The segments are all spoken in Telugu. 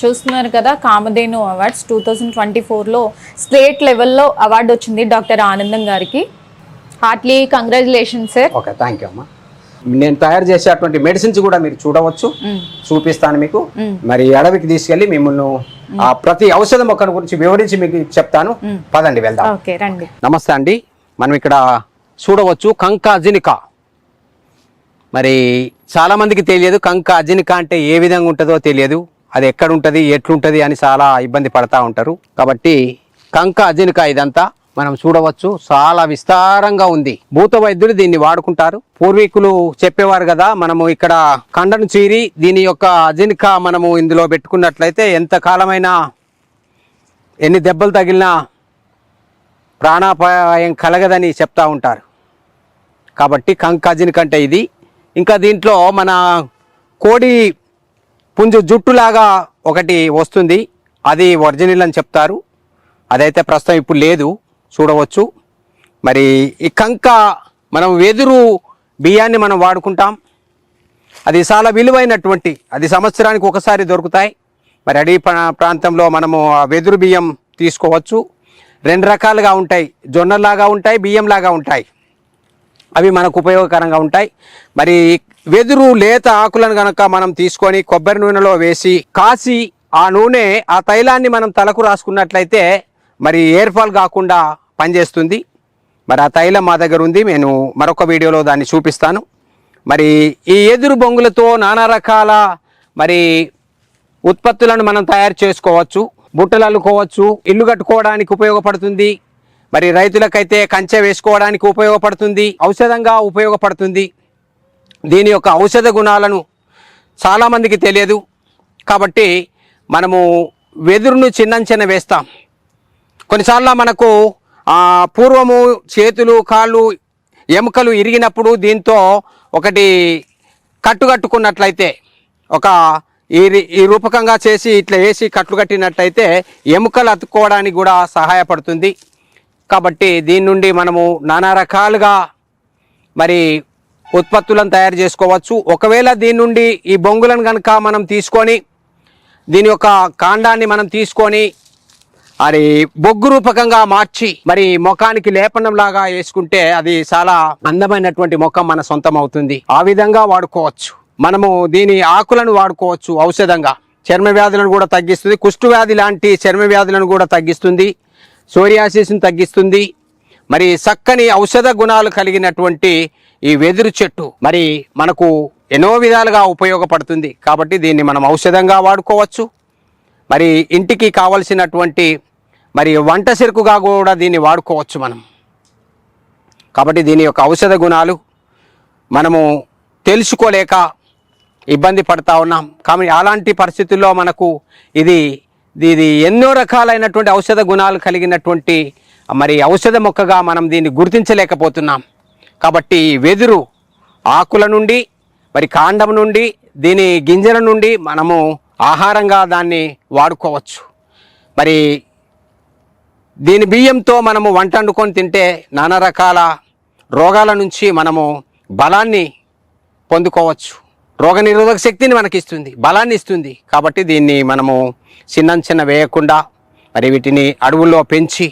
చూస్తున్నారు కదా Kamadhenu awards two thousand twenty ఫోర్లో స్టేట్ లెవెల్లో అవార్డు వచ్చింది డాక్టర్ ఆనందం గారికి. Heartly congratulation sir. Okay thank you అమ్మా. నేను తయారు చేసేటువంటి మెడిసిన్స్ కూడా మీరు చూడవచ్చు. చూపిస్తాను మీకు. మరి అడవికి తీసుకెళ్ళి మిమ్మల్ని ఆ ప్రతి ఔషధ మొక్కల గురించి వివరించి మీకు చెప్తాను. పదండి వెళ్దాం. ఓకే రండి. నమస్తే అండి. మనం ఇక్కడ చూడవచ్చు కంక అజినిక మరి చాలా మందికి తెలియదు కంక అజినిక అంటే ఏ విధంగా ఉంటుందో తెలియదు. అది ఎక్కడ ఉంటుంది ఎట్లుంటుంది అని చాలా ఇబ్బంది పడతా ఉంటారు. కాబట్టి కంక అజినిక ఇదంతా మనం చూడవచ్చు. చాలా విస్తారంగా ఉంది. భూత వైద్యులు దీన్ని వాడుకుంటారు. పూర్వీకులు చెప్పేవారు కదా మనము ఇక్కడ కండను చీరి దీని యొక్క అజినిక మనము ఇందులో పెట్టుకున్నట్లయితే ఎంత కాలమైనా ఎన్ని దెబ్బలు తగిలినా ప్రాణాపాయం కలగదని చెప్తా ఉంటారు. కాబట్టి కంక కంకాజిని అంటే ఇది. ఇంకా దీంట్లో మన కోడి పుంజు జుట్టులాగా ఒకటి వస్తుంది. అది ఒరిజినల్ అని చెప్తారు. అదైతే ప్రస్తుతం ఇప్పుడు లేదు. చూడవచ్చు. మరి ఈ కంక మనం వెదురు బియ్యాన్ని మనం వాడుకుంటాం. అది చాలా విలువైనటువంటి అది సంవత్సరానికి ఒకసారి దొరుకుతాయి. మరి అడవి ప్రా- ప్రాంతంలో మనము ఆ వెదురు బియ్యం తీసుకోవచ్చు. రెండు రకాలుగా ఉంటాయి. జొన్నలాగా ఉంటాయి బియ్యంలాగా ఉంటాయి. అవి మనకు ఉపయోగకరంగా ఉంటాయి. మరి వెదురు లేత ఆకులను గనక మనం తీసుకొని కొబ్బరి నూనెలో వేసి కాసి ఆ నూనె ఆ తైలాన్ని మనం తలకు రాసుకున్నట్లయితే మరి ఏర్ఫాల్ ఫాల్ కాకుండా పనిచేస్తుంది. మరి ఆ తైలం మా దగ్గర ఉంది. నేను మరొక వీడియోలో దాన్ని చూపిస్తాను. మరి ఈ ఎదురు బొంగులతో నానా రకాల మరి ఉత్పత్తులను మనం తయారు చేసుకోవచ్చు. బుట్టలు అల్లుకోవచ్చు. ఇల్లు కట్టుకోవడానికి ఉపయోగపడుతుంది. మరి రైతులకైతే కంచె వేసుకోవడానికి ఉపయోగపడుతుంది. ఔషధంగా ఉపయోగపడుతుంది. దీని యొక్క ఔషధ గుణాలను చాలామందికి తెలియదు. కాబట్టి మనము వెదురును చిన్నంచెన వేస్తాం. కొన్నిసార్లు మనకు పూర్వము చేతులు కాళ్ళు ఎముకలు ఇరిగినప్పుడు దీంతో ఒకటి కట్టుకట్టుకున్నట్లయితే ఒక ఈ రి- ఈ రూపకంగా చేసి ఇట్లా వేసి కట్లు కట్టినట్లయితే ఎముకలు అతుక్కోవడానికి కూడా సహాయపడుతుంది. కాబట్టి దీని నుండి మనము నానా రకాలుగా మరి ఉత్పత్తులను తయారు చేసుకోవచ్చు. ఒకవేళ దీని నుండి ఈ బొంగులను కనుక మనం తీసుకొని దీని యొక్క కాండాన్ని మనం తీసుకొని అది బొగ్గు రూపకంగా మార్చి మరి ముఖానికి లేపనం లాగా వేసుకుంటే అది చాలా అందమైనటువంటి ముఖం మన సొంతం అవుతుంది. ఆ విధంగా వాడుకోవచ్చు. మనము దీని ఆకులను వాడుకోవచ్చు ఔషధంగా. చర్మ వ్యాధులను కూడా తగ్గిస్తుంది. కుష్టు వ్యాధి లాంటి చర్మ వ్యాధులను కూడా తగ్గిస్తుంది. సోరియాసిస్ను తగ్గిస్తుంది. మరి చక్కని ఔషధ గుణాలు కలిగినటువంటి ఈ వెదురు చెట్టు మరి మనకు ఎన్నో విధాలుగా ఉపయోగపడుతుంది. కాబట్టి దీన్ని మనం ఔషధంగా వాడుకోవచ్చు. మరి ఇంటికి కావలసినటువంటి మరి వంట చెరుకుగా కూడా దీన్ని వాడుకోవచ్చు మనం. కాబట్టి దీని యొక్క ఔషధ గుణాలు మనము తెలుసుకోలేక ఇబ్బంది పడతా ఉన్నాం. కాబట్టి అలాంటి పరిస్థితుల్లో మనకు ఇది ఇది ఎన్నో రకాలైనటువంటి ఔషధ గుణాలు కలిగినటువంటి మరి ఔషధ మొక్కగా మనం దీన్ని గుర్తించలేకపోతున్నాం. కాబట్టి వెదురు ఆకుల నుండి మరి కాండం నుండి దీని గింజల నుండి మనము ఆహారంగా దాన్ని వాడుకోవచ్చు. మరి దీని బియ్యంతో మనము వంట వండుకొని తింటే నానా రకాల రోగాల నుంచి మనము బలాన్ని పొందుకోవచ్చు. రోగనిరోధక శక్తిని మనకి ఇస్తుంది బలాన్ని ఇస్తుంది. కాబట్టి దీన్ని మనము చిన్న చిన్న వేయకుండా మరి వీటిని అడవుల్లో పెంచి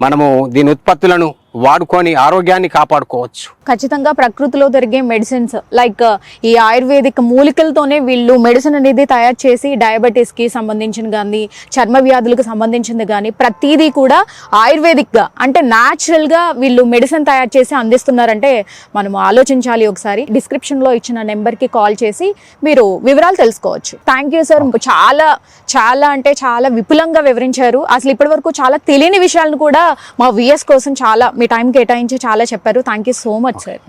మనము దీని ఉత్పత్తులను వాడుకొని ఆరోగ్యాన్ని కాపాడుకోవచ్చు. ఖచ్చితంగా ప్రకృతిలో దొరికే మెడిసిన్స్ లైక్ ఈ ఆయుర్వేదిక్ మూలికలతోనే వీళ్ళు మెడిసిన్ అనేది తయారు చేసి డయాబెటీస్కి సంబంధించిన కానీ చర్మ వ్యాధులకు సంబంధించింది కానీ ప్రతిదీ కూడా ఆయుర్వేదిక్గా అంటే న్యాచురల్గా వీళ్ళు మెడిసిన్ తయారు చేసి అందిస్తున్నారంటే మనం ఆలోచించాలి ఒకసారి. డిస్క్రిప్షన్లో ఇచ్చిన నెంబర్కి కాల్ చేసి మీరు వివరాలు తెలుసుకోవచ్చు. థ్యాంక్ యూ సార్ చాలా చాలా అంటే చాలా విపులంగా వివరించారు. అసలు ఇప్పటివరకు చాలా తెలియని విషయాలను కూడా మా విఎస్ కోసం చాలా మీ టైం కేటాయించి చాలా చెప్పారు. Thank you so much sir